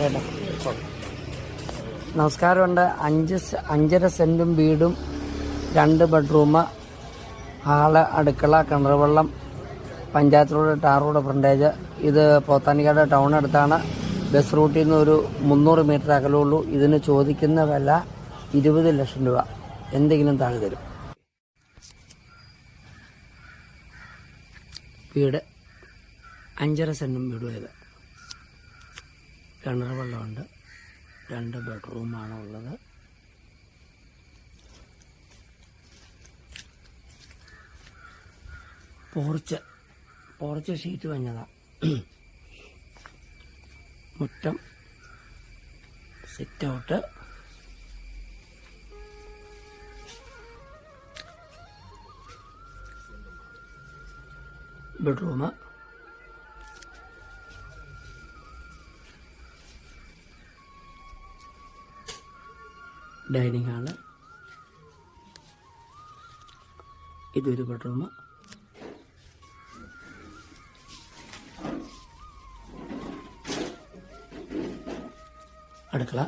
കേട്ടോ. നമസ്കാരമുണ്ട്. അഞ്ച് അഞ്ചര സെന്റും വീടും രണ്ട് ബെഡ്റൂം ഹാൾ അടുക്കള കിണറുവെള്ളം panchayat road tar road frontage. ഇത് പോത്താനിക്കാട് ടൗൺ അടുത്താണ്. ബസ് റൂട്ടിൽ നിന്ന് ഒരു മുന്നൂറ് മീറ്റർ അകലുള്ളൂ ഇതിന് ചോദിക്കുന്ന വില ഇരുപത് ലക്ഷം രൂപ. എന്തെങ്കിലും താഴെ തരും. വീട്. അഞ്ചര സെന്റും വീടും ഇത് കിണർ വെള്ളമുണ്ട്. രണ്ട് ബെഡ്റൂമാണ് ഉള്ളത്. പോർച്ച് പോർച്ച് ഷീറ്റ് വഞ്ഞതാണ് മുറ്റം sit out bedroom dining hall ഇതൊരു ബെഡ്റൂം അടുക്കള.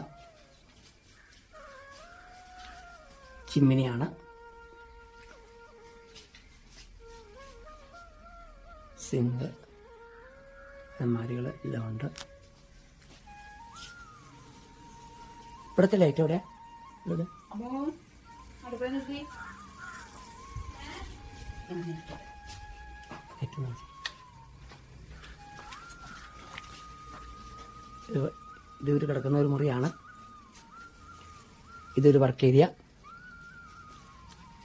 ചിമ്മിനിയാണ്. സിങ്ക്. അലമാരികൾ എല്ലാം ഉണ്ട് ഇവിടുത്തെ ലൈറ്റ് എവിടെയാ? ഇവിടെ ലൈറ്റ് നോക്കി. ഇത് ഇതൊരു കിടക്കുന്ന ഒരു മുറിയാണ്. ഇതൊരു വർക്ക് ഏരിയ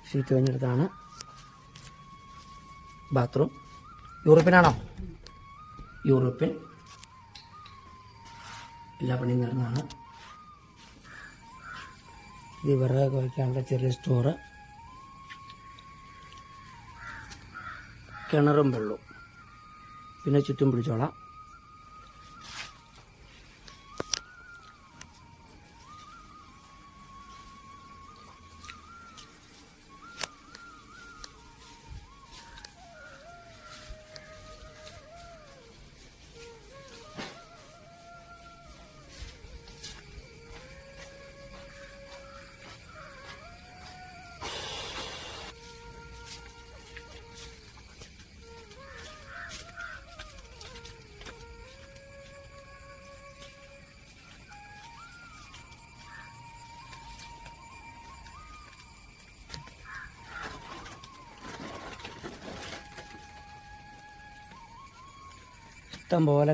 ഷീറ്റ് കഴിഞ്ഞെടുത്താണ് ബാത്റൂം യൂറോപ്യനാണോ യൂറോപ്യൻ എല്ലാ പണിയും നടന്നതാണ് ഇത് വിറകൊക്കെ വയ്ക്കാനുള്ള ചെറിയ സ്റ്റോർ കിണറും വെള്ളവും. പിന്നെ ചുറ്റും പിടിച്ചോളാം. ഇഷ്ടം പോലെ